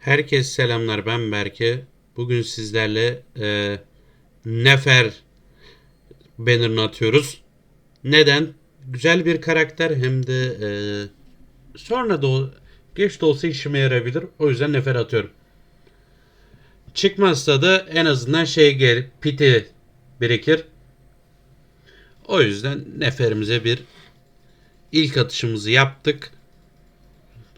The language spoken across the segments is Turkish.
Herkese selamlar ben Berke. Bugün sizlerle e, Nefer banner'ını atıyoruz. Neden? Güzel bir karakter hem de e, sonra da o- geç de olsa işime yarayabilir. O yüzden Nefer atıyorum. Çıkmazsa da en azından şey gel piti birikir. O yüzden Nefer'imize bir ilk atışımızı yaptık.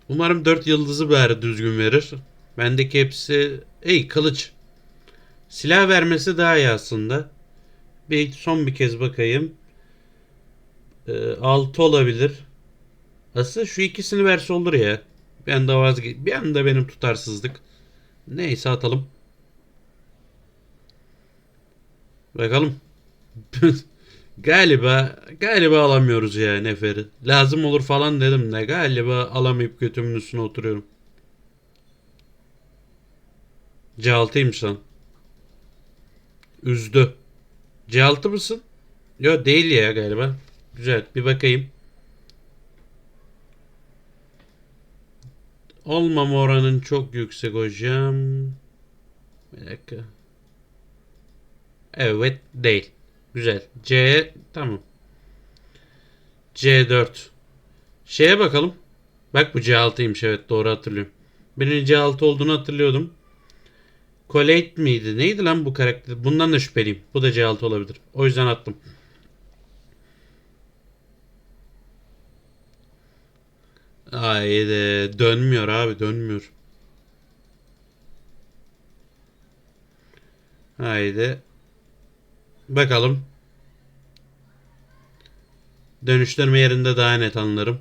Umarım 4 yıldızı bari düzgün verir. Bendeki hepsi ey kılıç. Silah vermesi daha iyi aslında. Bir son bir kez bakayım. 6 olabilir. Aslında şu ikisini verse olur ya. Bir anda vazge bir anda benim tutarsızlık. Neyse atalım. Bakalım. galiba galiba alamıyoruz ya Nefer'i. Lazım olur falan dedim de galiba alamayıp götümün üstüne oturuyorum. C6'ymış lan. Üzdü. C6 mısın? Yo değil ya galiba. Güzel bir bakayım. Olmama oranın çok yüksek hocam. Bir dakika. Evet değil. Güzel. C tamam. C4. Şeye bakalım. Bak bu C6'ymış evet doğru hatırlıyorum. Birinin C6 olduğunu hatırlıyordum. Colette miydi? Neydi lan bu karakter? Bundan da şüpheliyim. Bu da C6 olabilir. O yüzden attım. Haydi dönmüyor abi dönmüyor. Haydi. Bakalım. Dönüştürme yerinde daha net anlarım.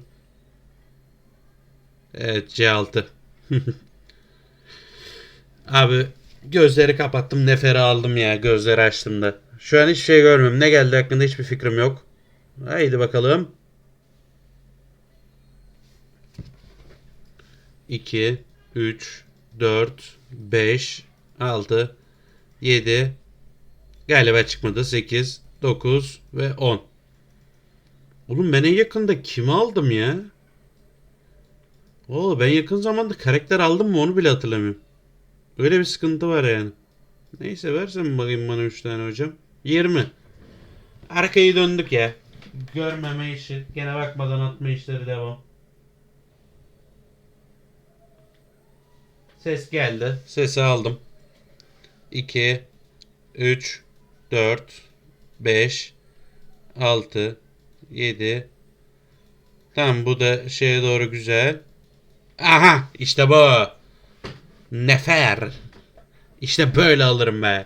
Evet C6. Abi gözleri kapattım neferi aldım ya gözleri açtım da. Şu an hiçbir şey görmüyorum. Ne geldi hakkında hiçbir fikrim yok. Haydi bakalım. 2 3 4 5 6 7 Galiba çıkmadı. 8 9 ve 10. Oğlum ben en yakında kimi aldım ya? Oo ben yakın zamanda karakter aldım mı onu bile hatırlamıyorum. Öyle bir sıkıntı var yani. Neyse versen bakayım bana 3 tane hocam. 20. Arkayı döndük ya. Görmeme işi. Gene bakmadan atma işleri devam. Ses geldi. Sesi aldım. 2 3 4 5 6 7 Tamam bu da şeye doğru güzel. Aha işte bu. Nefer. İşte böyle alırım be.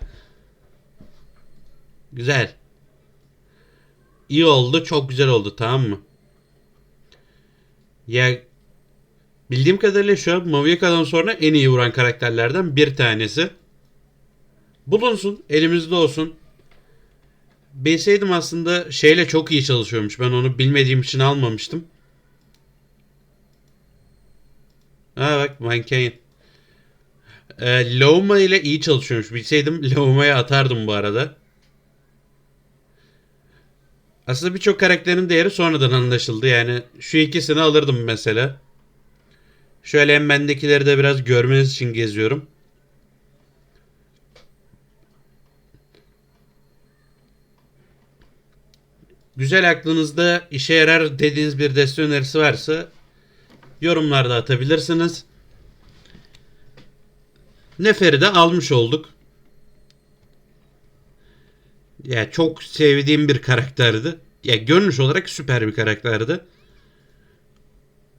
Güzel. İyi oldu. Çok güzel oldu. Tamam mı? Ya bildiğim kadarıyla şu an Maviaka'dan sonra en iyi vuran karakterlerden bir tanesi. Bulunsun. Elimizde olsun. Bilseydim aslında şeyle çok iyi çalışıyormuş. Ben onu bilmediğim için almamıştım. Ha bak manken. Ee, Lauma ile iyi çalışıyormuş. Bilseydim Lauma'ya atardım bu arada. Aslında birçok karakterin değeri sonradan anlaşıldı. Yani şu ikisini alırdım mesela. Şöyle hem bendekileri de biraz görmeniz için geziyorum. Güzel aklınızda işe yarar dediğiniz bir deste önerisi varsa yorumlarda atabilirsiniz. Nefer'i de almış olduk. Ya çok sevdiğim bir karakterdi. Ya görünüş olarak süper bir karakterdi.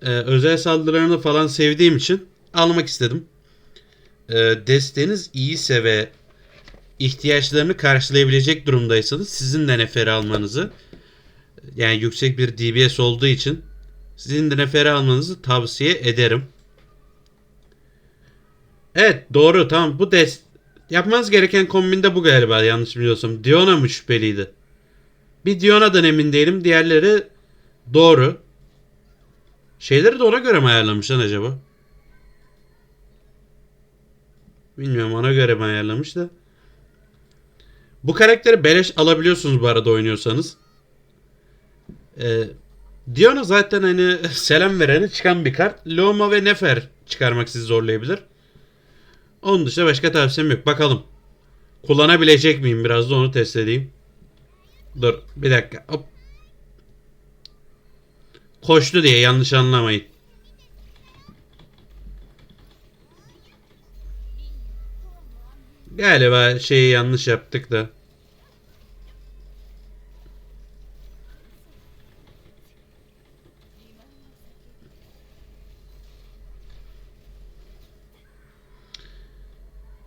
Ee, özel saldırılarını falan sevdiğim için almak istedim. Ee, desteğiniz iyiyse ve ihtiyaçlarını karşılayabilecek durumdaysanız sizin de Nefer'i almanızı yani yüksek bir DBS olduğu için sizin de Nefer'i almanızı tavsiye ederim. Evet doğru tamam bu des yapmanız gereken kombinde bu galiba yanlış biliyorsam. Diona mı şüpheliydi? Bir Diona'dan emin değilim. Diğerleri doğru. Şeyleri de ona göre mi ayarlamış lan acaba? Bilmiyorum ona göre mi ayarlamış da. Bu karakteri beleş alabiliyorsunuz bu arada oynuyorsanız. Ee, Diona zaten hani selam verene çıkan bir kart. Loma ve Nefer çıkarmak sizi zorlayabilir. Onun dışında başka tavsiyem yok. Bakalım. Kullanabilecek miyim? Biraz da onu test edeyim. Dur bir dakika. Hop. Koştu diye yanlış anlamayın. Galiba şeyi yanlış yaptık da.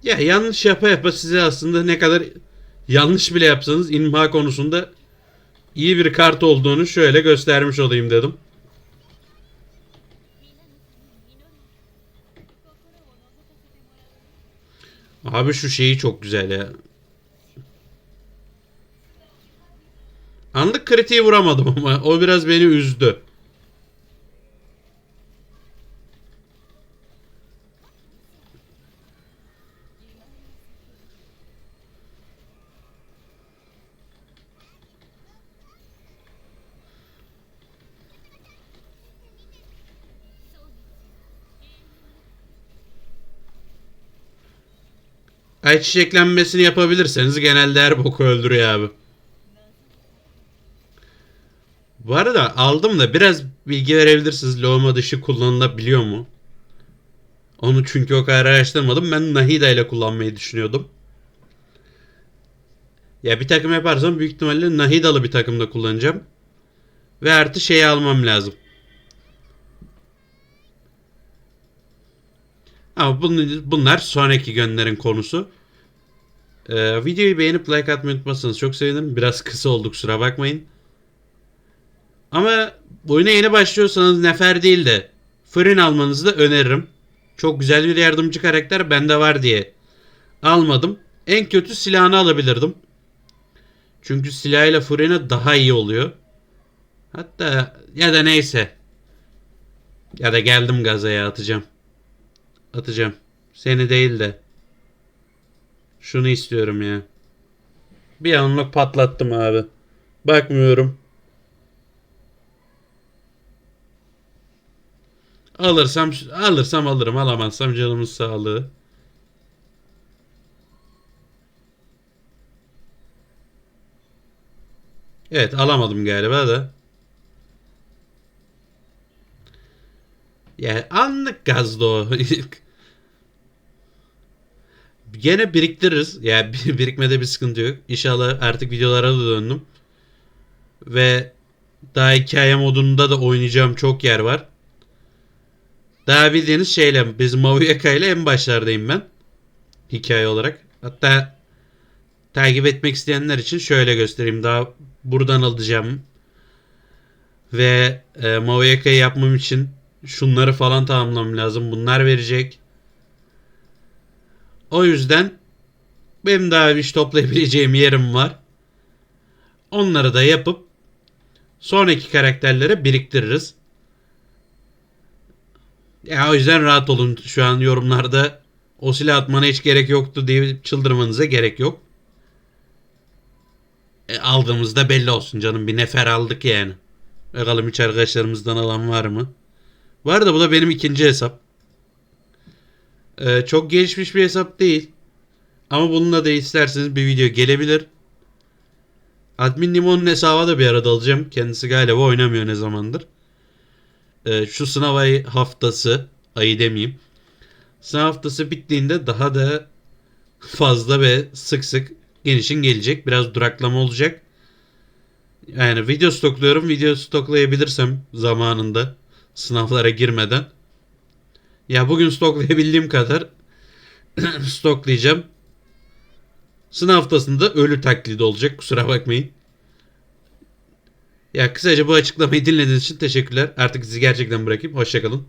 Ya yanlış yapa yapa size aslında ne kadar yanlış bile yapsanız imha konusunda iyi bir kart olduğunu şöyle göstermiş olayım dedim. Abi şu şeyi çok güzel ya. Anlık kritiği vuramadım ama o biraz beni üzdü. Ay çiçeklenmesini yapabilirseniz genelde her boku öldürüyor abi. Bu arada aldım da biraz bilgi verebilirsiniz. Loğuma dışı kullanılabiliyor mu? Onu çünkü o kadar araştırmadım. Ben Nahida ile kullanmayı düşünüyordum. Ya bir takım yaparsam büyük ihtimalle Nahidalı bir takımda kullanacağım. Ve artı şeyi almam lazım. Ama bun- bunlar sonraki gönderin konusu. Ee, videoyu beğenip like atmayı unutmazsanız çok sevinirim. Biraz kısa oldu kusura bakmayın. Ama oyuna yeni başlıyorsanız Nefer değil de Fırın almanızı da öneririm. Çok güzel bir yardımcı karakter bende var diye almadım. En kötü silahını alabilirdim. Çünkü silahıyla Fırına daha iyi oluyor. Hatta ya da neyse. Ya da geldim gazaya atacağım. Atacağım. Seni değil de. Şunu istiyorum ya. Bir anlık patlattım abi. Bakmıyorum. Alırsam alırsam alırım. Alamazsam canımın sağlığı. Evet alamadım galiba da. Yani anlık gazdı o. Gene biriktiririz. Yani birikmede bir sıkıntı yok. İnşallah artık videolara da döndüm. Ve daha hikaye modunda da oynayacağım çok yer var. Daha bildiğiniz şeyle biz Mavuyaka ile en başlardayım ben. Hikaye olarak. Hatta takip etmek isteyenler için şöyle göstereyim. Daha buradan alacağım. Ve e, Mavuyaka'yı yapmam için şunları falan tamamlamam lazım. Bunlar verecek. O yüzden benim daha bir iş toplayabileceğim yerim var. Onları da yapıp sonraki karakterlere biriktiririz. Ya o yüzden rahat olun. Şu an yorumlarda o silah atmana hiç gerek yoktu diye çıldırmanıza gerek yok. E, aldığımızda belli olsun canım. Bir nefer aldık yani. Bakalım hiç arkadaşlarımızdan alan var mı? Var da bu da benim ikinci hesap. Ee, çok gelişmiş bir hesap değil. Ama bununla da isterseniz bir video gelebilir. Admin Limon'un hesabı da bir arada alacağım. Kendisi galiba oynamıyor ne zamandır. Ee, şu sınav ayı haftası, ayı demeyeyim. Sınav haftası bittiğinde daha da fazla ve sık sık gelişin gelecek. Biraz duraklama olacak. Yani video stokluyorum. Video stoklayabilirsem zamanında sınavlara girmeden. Ya bugün stoklayabildiğim kadar stoklayacağım. Sınav haftasında ölü taklidi olacak. Kusura bakmayın. Ya kısaca bu açıklamayı dinlediğiniz için teşekkürler. Artık sizi gerçekten bırakayım. Hoşçakalın.